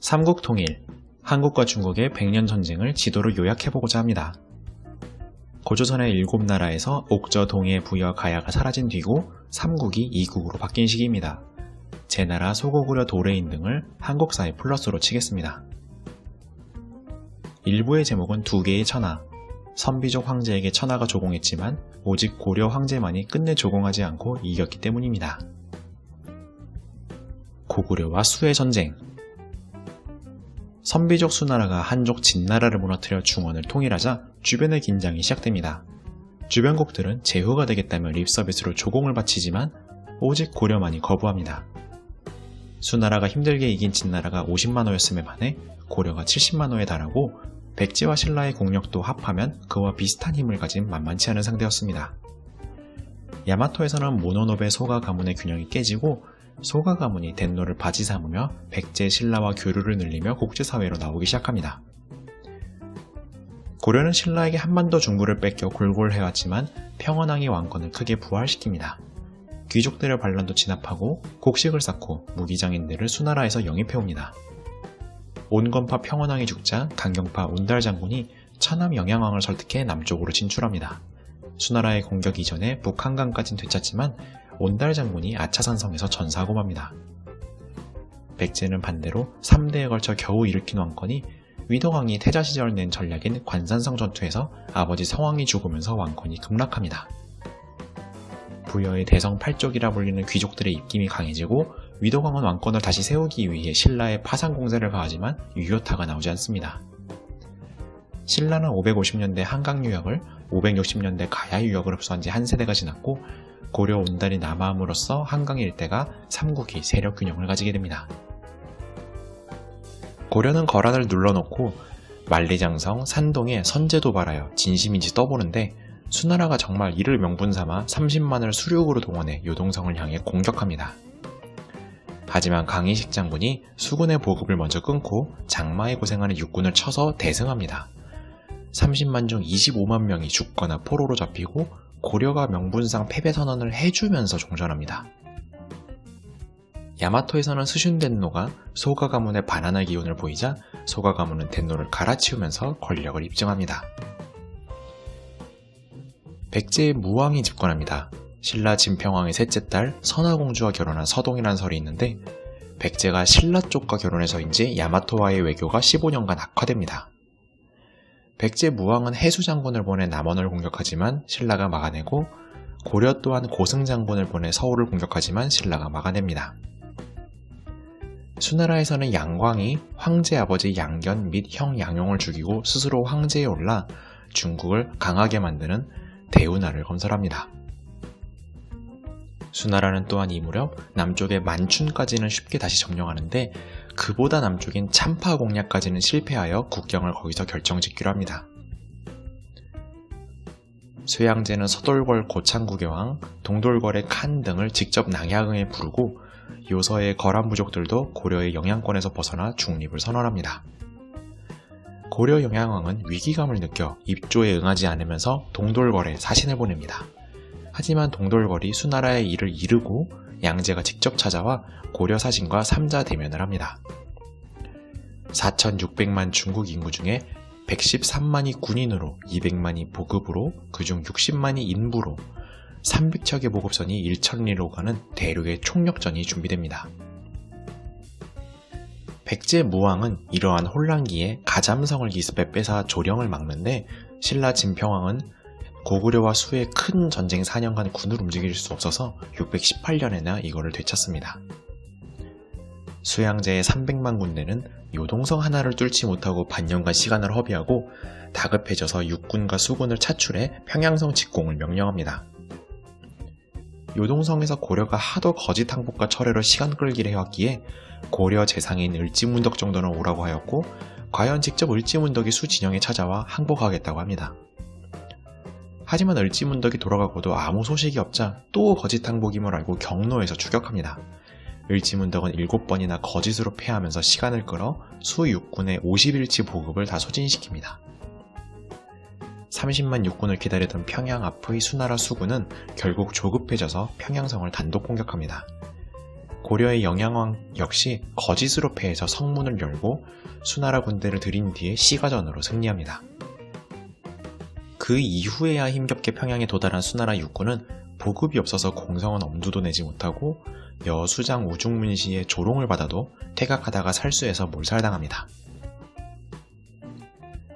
삼국 통일, 한국과 중국의 백년 전쟁을 지도로 요약해보고자 합니다. 고조선의 일곱 나라에서 옥저, 동해, 부여, 가야가 사라진 뒤고 삼국이 이국으로 바뀐 시기입니다. 제나라, 소고구려, 도레인 등을 한국사의 플러스로 치겠습니다. 일부의 제목은 두 개의 천하, 선비족 황제에게 천하가 조공했지만 오직 고려 황제만이 끝내 조공하지 않고 이겼기 때문입니다. 고구려와 수의 전쟁 선비족 수나라가 한족 진나라를 무너뜨려 중원을 통일하자 주변의 긴장이 시작됩니다. 주변국들은 제후가 되겠다며 립서비스로 조공을 바치지만 오직 고려만이 거부합니다. 수나라가 힘들게 이긴 진나라가 50만호였음에 반해 고려가 70만호에 달하고 백제와 신라의 공력도 합하면 그와 비슷한 힘을 가진 만만치 않은 상대였습니다. 야마토에서는 모노노베 소가 가문의 균형이 깨지고 소가 가문이 덴노를 바지 삼으며 백제 신라와 교류를 늘리며 국제사회로 나오기 시작합니다. 고려는 신라에게 한반도 중부를 뺏겨 골골해왔지만 평원왕이 왕권을 크게 부활시킵니다. 귀족들의 반란도 진압하고 곡식을 쌓고 무기장인들을 수나라에서 영입해옵니다. 온건파 평원왕이 죽자 강경파 운달 장군이 천암 영양왕을 설득해 남쪽으로 진출합니다. 수나라의 공격 이전에 북한강까진 되찾지만 온달 장군이 아차산성에서 전사하고 맙니다. 백제는 반대로 3대에 걸쳐 겨우 일으킨 왕권이 위덕왕이 태자 시절 낸 전략인 관산성 전투에서 아버지 성왕이 죽으면서 왕권이 급락합니다. 부여의 대성 팔족이라 불리는 귀족들의 입김이 강해지고 위덕왕은 왕권을 다시 세우기 위해 신라에 파상 공세를 가하지만 유효타가 나오지 않습니다. 신라는 550년대 한강 유역을 560년대 가야 유역을 흡수한 지 한 세대가 지났고 고려 온달이 남하함으로써 한강 일대가 삼국이 세력 균형을 가지게 됩니다. 고려는 거란을 눌러놓고 만리장성, 산동에 선제 도 발하여 진심인지 떠보는데 수나라가 정말 이를 명분 삼아 30만을 수륙으로 동원해 요동성을 향해 공격합니다. 하지만 강희식 장군이 수군의 보급을 먼저 끊고 장마에 고생하는 육군을 쳐서 대승합니다. 30만 중 25만 명이 죽거나 포로로 잡히고 고려가 명분상 패배 선언을 해주면서 종전합니다. 야마토에서는 스슌덴노가 소가 가문의 반환의 기운을 보이자 소가 가문은 덴노를 갈아치우면서 권력을 입증합니다. 백제의 무왕이 집권합니다. 신라 진평왕의 셋째 딸 선화공주와 결혼한 서동이라는 설이 있는데 백제가 신라 쪽과 결혼해서인지 야마토와의 외교가 15년간 악화됩니다. 백제 무왕은 해수 장군을 보내 남원을 공격하지만 신라가 막아내고 고려 또한 고승 장군을 보내 서울을 공격하지만 신라가 막아냅니다. 수나라에서는 양광이 황제 아버지 양견 및 형 양용을 죽이고 스스로 황제에 올라 중국을 강하게 만드는 대운하를 건설합니다. 수나라는 또한 이 무렵 남쪽의 만춘까지는 쉽게 다시 점령하는데 그보다 남쪽인 참파 공략까지는 실패하여 국경을 거기서 결정짓기로 합니다. 쇠양제는 서돌궐 고창국의 왕, 동돌궐의 칸 등을 직접 낭야응에 부르고 요서의 거란 부족들도 고려의 영향권에서 벗어나 중립을 선언합니다. 고려 영양왕은 위기감을 느껴 입조에 응하지 않으면서 동돌궐에 사신을 보냅니다. 하지만 동돌궐이 수나라의 일을 이르고 양제가 직접 찾아와 고려 사신과 삼자 대면을 합니다. 4,600만 중국 인구 중에 113만이 군인으로 200만이 보급으로 그중 60만이 인부로 300척의 보급선이 1천리로 가는 대륙의 총력전이 준비됩니다. 백제 무왕은 이러한 혼란기에 가잠성을 기습해 뺏아 조령을 막는데 신라 진평왕은 고구려와 수의 큰 전쟁 4년간 군을 움직일 수 없어서 618년에나 이거를 되찾습니다. 수양제의 300만 군대는 요동성 하나를 뚫지 못하고 반년간 시간을 허비하고 다급해져서 육군과 수군을 차출해 평양성 직공을 명령합니다. 요동성에서 고려가 하도 거짓 항복과 철회로 시간 끌기를 해왔기에 고려 재상인 을지문덕 정도는 오라고 하였고 과연 직접 을지문덕이 수 진영에 찾아와 항복하겠다고 합니다. 하지만 을지문덕이 돌아가고도 아무 소식이 없자 또 거짓 항복임을 알고 경로에서 추격합니다. 을지문덕은 7번이나 거짓으로 패하면서 시간을 끌어 수 육군의 50일치 보급을 다 소진시킵니다. 30만 육군을 기다리던 평양 앞의 수나라 수군은 결국 조급해져서 평양성을 단독 공격합니다. 고려의 영양왕 역시 거짓으로 패해서 성문을 열고 수나라 군대를 들인 뒤에 시가전으로 승리합니다. 그 이후에야 힘겹게 평양에 도달한 수나라 육군은 보급이 없어서 공성은 엄두도 내지 못하고 여수장 우중문시의 조롱을 받아도 퇴각하다가 살수해서 몰살당합니다.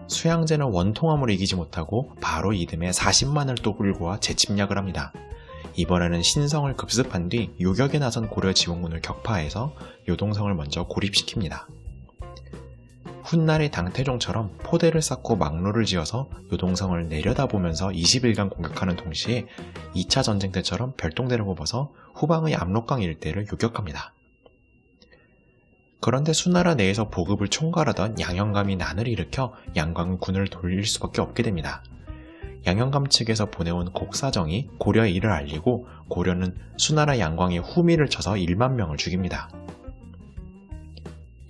수양제는 원통함으로 이기지 못하고 바로 이듬해 40만을 또 끌고 와 재침략을 합니다. 이번에는 신성을 급습한 뒤 요격에 나선 고려 지원군을 격파해서 요동성을 먼저 고립시킵니다. 훗날의 당태종처럼 포대를 쌓고 막로를 지어서 요동성을 내려다보면서 20일간 공격하는 동시에 2차 전쟁 때처럼 별동대를 뽑아서 후방의 압록강 일대를 요격합니다. 그런데 수나라 내에서 보급을 총괄하던 양형감이 난을 일으켜 양광은 군을 돌릴 수밖에 없게 됩니다. 양형감 측에서 보내온 곡사정이 고려에 이를 알리고 고려는 수나라 양광의 후미를 쳐서 1만 명을 죽입니다.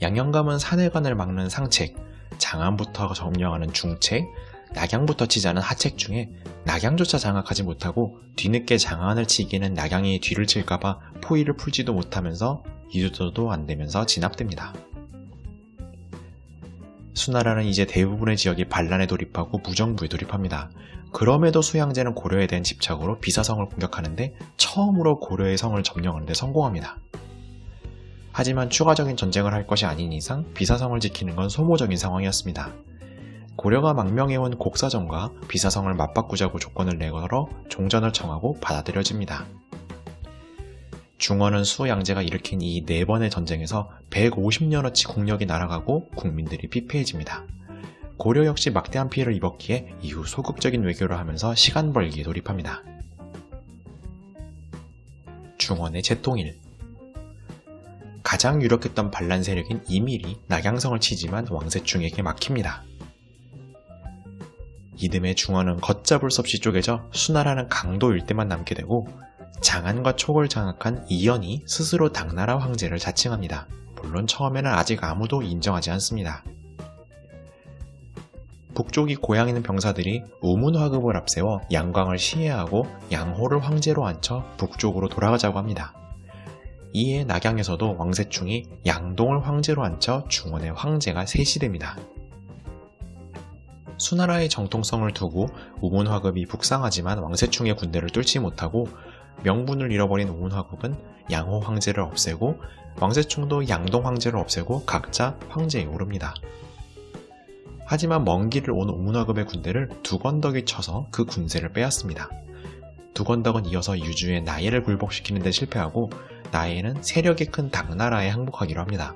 양형감은 산해관을 막는 상책, 장안부터 점령하는 중책, 낙양부터 치자는 하책 중에 낙양조차 장악하지 못하고 뒤늦게 장안을 치기에는 낙양이 뒤를 칠까봐 포위를 풀지도 못하면서 이주도도 안 되면서 진압됩니다. 수나라는 이제 대부분의 지역이 반란에 돌입하고 무정부에 돌입합니다. 그럼에도 수양제는 고려에 대한 집착으로 비사성을 공격하는데 처음으로 고려의 성을 점령하는데 성공합니다. 하지만 추가적인 전쟁을 할 것이 아닌 이상 비사성을 지키는 건 소모적인 상황이었습니다. 고려가 망명해온 곡사정과 비사성을 맞바꾸자고 조건을 내걸어 종전을 청하고 받아들여집니다. 중원은 수양제가 일으킨 이 네 번의 전쟁에서 150년어치 국력이 날아가고 국민들이 피폐해집니다. 고려 역시 막대한 피해를 입었기에 이후 소극적인 외교를 하면서 시간 벌기에 돌입합니다. 중원의 재통일 가장 유력했던 반란 세력인 이밀이 낙양성을 치지만 왕세충에게 막힙니다. 이듬해 중원은 걷잡을 수 없이 쪼개져 수나라는 강도 일대만 남게 되고 장안과 촉을 장악한 이연이 스스로 당나라 황제를 자칭합니다. 물론 처음에는 아직 아무도 인정하지 않습니다. 북쪽이 고향 있는 병사들이 우문화급을 앞세워 양광을 시해하고 양호를 황제로 앉혀 북쪽으로 돌아가자고 합니다. 이에 낙양에서도 왕세충이 양동을 황제로 앉혀 중원의 황제가 셋이 됩니다. 수나라의 정통성을 두고 우문화급이 북상하지만 왕세충의 군대를 뚫지 못하고 명분을 잃어버린 우문화급은 양호 황제를 없애고 왕세충도 양동 황제를 없애고 각자 황제에 오릅니다. 하지만 먼 길을 온 우문화급의 군대를 두건덕이 쳐서 그 군세를 빼앗습니다. 두건덕은 이어서 유주의 나예를 굴복시키는 데 실패하고 나예는 세력이 큰 당나라에 항복하기로 합니다.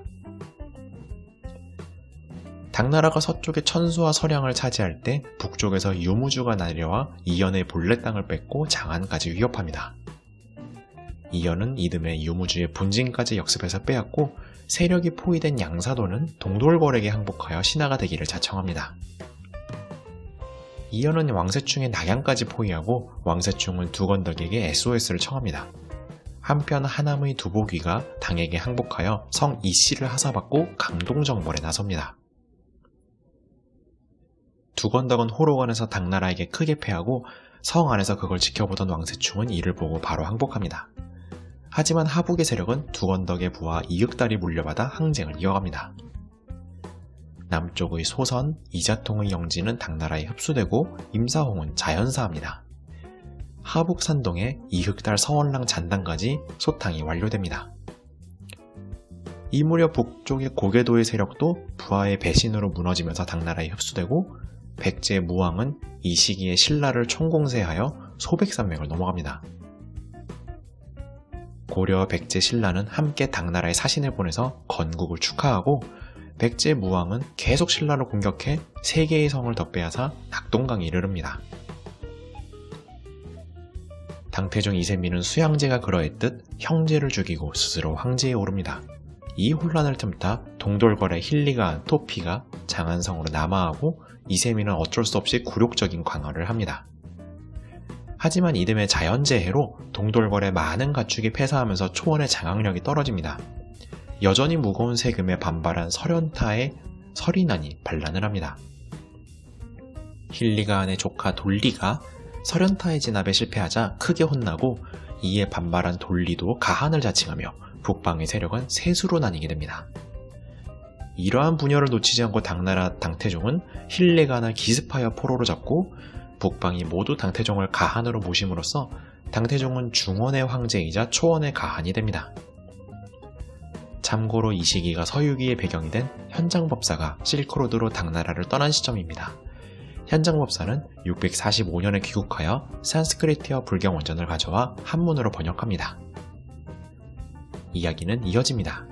당나라가 서쪽의 천수와 서량을 차지할 때 북쪽에서 유무주가 내려와 이연의 본래 땅을 뺏고 장안까지 위협합니다. 이연은 이듬해 유무주의 본진까지 역습해서 빼앗고 세력이 포위된 양사도는 동돌궐에게 항복하여 신하가 되기를 자청합니다. 이연은 왕세충의 낙양까지 포위하고 왕세충은 두건덕에게 SOS를 청합니다. 한편 하남의 두보귀가 당에게 항복하여 성 이씨를 하사받고 강동정벌에 나섭니다. 두건덕은 호로관에서 당나라에게 크게 패하고 성 안에서 그걸 지켜보던 왕세충은 이를 보고 바로 항복합니다. 하지만 하북의 세력은 두건덕의 부하 이윽달이 물려받아 항쟁을 이어갑니다. 남쪽의 소선, 이자통의 영지는 당나라에 흡수되고 임사홍은 자연사합니다. 하북 산동의 이흑달 서원랑 잔당까지 소탕이 완료됩니다. 이 무렵 북쪽의 고개도의 세력도 부하의 배신으로 무너지면서 당나라에 흡수되고 백제 무왕은 이 시기에 신라를 총공세하여 소백산맥을 넘어갑니다. 고려 백제 신라는 함께 당나라에 사신을 보내서 건국을 축하하고 백제 무왕은 계속 신라를 공격해 세 개의 성을 더 빼앗아 낙동강에 이르릅니다. 당태종 이세민은 수양제가 그러했듯 형제를 죽이고 스스로 황제에 오릅니다. 이 혼란을 틈타 동돌궐의 힐리가 토피가 장안성으로 남하하고 이세민은 어쩔 수 없이 굴욕적인 광화를 합니다. 하지만 이듬해 자연재해로 동돌궐의 많은 가축이 폐사하면서 초원의 장악력이 떨어집니다. 여전히 무거운 세금에 반발한 설현타의 설인난이 반란을 합니다. 힐리가안의 조카 돌리가 설현타의 진압에 실패하자 크게 혼나고 이에 반발한 돌리도 가한을 자칭하며 북방의 세력은 세수로 나뉘게 됩니다. 이러한 분열을 놓치지 않고 당나라 당태종은 힐레가나 기스파야 포로로 잡고 북방이 모두 당태종을 가한으로 모심으로써 당태종은 중원의 황제이자 초원의 가한이 됩니다. 참고로 이 시기가 서유기의 배경이 된 현장법사가 실크로드로 당나라를 떠난 시점입니다. 현장법사는 645년에 귀국하여 산스크리트어 불경 원전을 가져와 한문으로 번역합니다. 이야기는 이어집니다.